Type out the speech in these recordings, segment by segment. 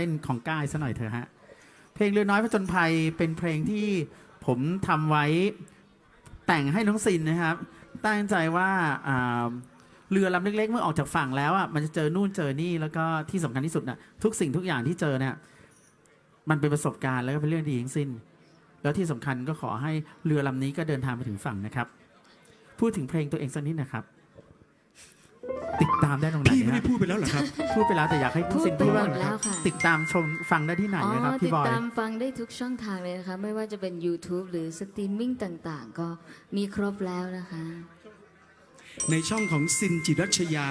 เล่นของก้ายซะหน่อยเถอะฮะ เพลงเรือน้อยผจญภัยเป็นเพลงที่ผมทำไว้แต่งให้น้องซินนะครับ ตั้งใจว่าเรือลำเล็กๆ เมื่อออกจากฝั่งแล้วอะมันจะเจอนู่นเจอนี่แล้วก็ที่สำคัญที่สุดน่ะทุกสิ่งทุกอย่างที่เจอเนี่ยมันเป็นประสบการณ์แล้วก็เป็นเรื่องดีทั้งสิ้น แล้วที่สำคัญก็ขอให้เรือลำนี้ก็เดินทางไปถึงฝั่งนะครับ พูดถึงเพลงตัวเองสักนิดนะครับ ติดตามได้ตรงไหนพี่ไม่ฮะได้พูดไปแล้วเหรอครับ พูดไปแล้วแต่อยากให้ผู้พูดสินไปพูดหมว่าดแล้วค่ะ ติดตามชมฟังได้ที่ไหนอ๋อนะครับติพี่ดบอย ตามฟังได้ทุกช่องทางเลยนะคะ ไม่ว่าจะเป็น YouTube หรือสตรีมมิ่งต่างๆ ก็มีครบแล้วนะคะ ในช่องของซินจิรัชยา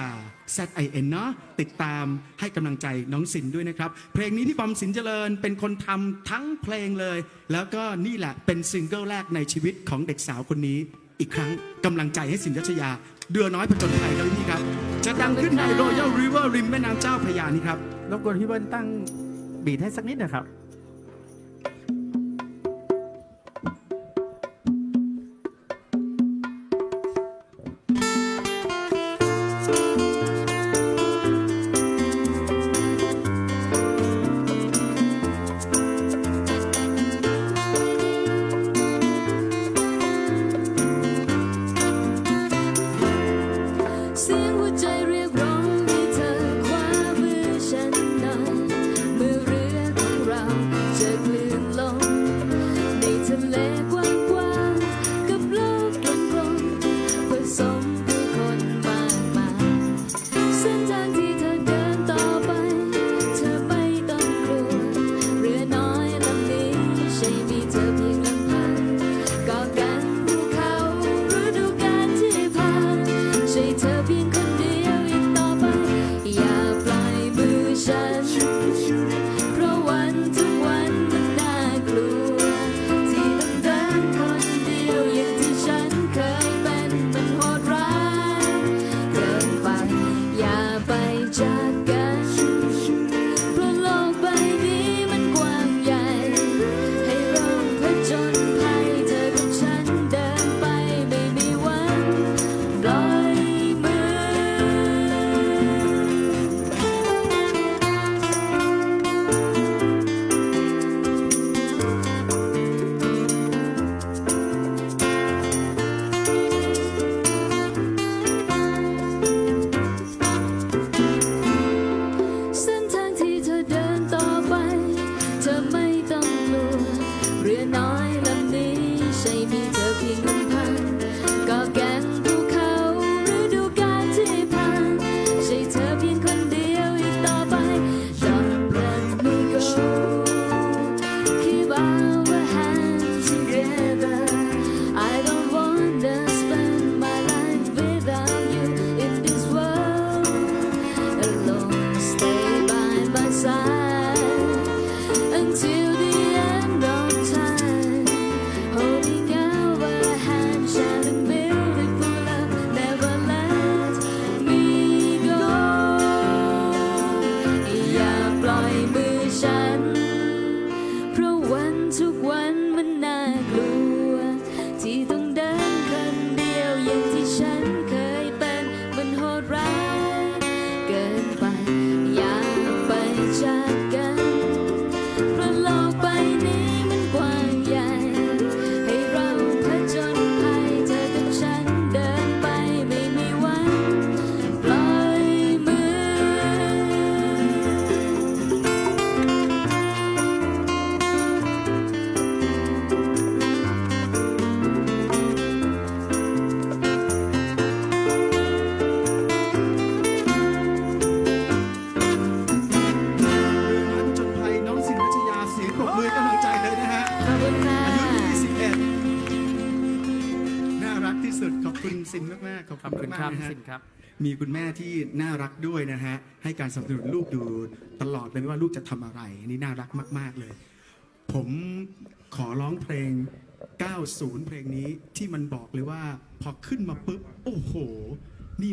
Z I N เนาะติดตามให้กำลังใจน้องซินด้วยนะครับ เพลงนี้พี่บอมสินเจริญเป็นคนทำทั้งเพลงเลย แล้วก็นี่แหละเป็นซิงเกิลแรกในชีวิตของเด็กสาวคนนี้ อีกครั้งกำลังใจให้สินรัชยา เดือน้อยผจญภัยครับพี่ครับจะดังขึ้นใน Royal River ริมแม่น้ำเจ้าพระยานี่ครับรบกวนพี่เบิ้ลตั้งบีทให้สักนิดนะครับเใช่ ซินมากๆขอบขอบคุคุณณมาครักบๆนะฮะ สินครับ มีคุณแม่ที่น่ารักด้วยนะฮะ ให้การสนับสนุนลูกดูตลอดเลยไม่ว่าลูกจะทำอะไรนี่น่ารักมาก ๆเลย ผมขอร้องเพลง 90 เพลงนี้ที่มันบอกเลยว่า พอขึ้นมาปุ๊บ โอ้โห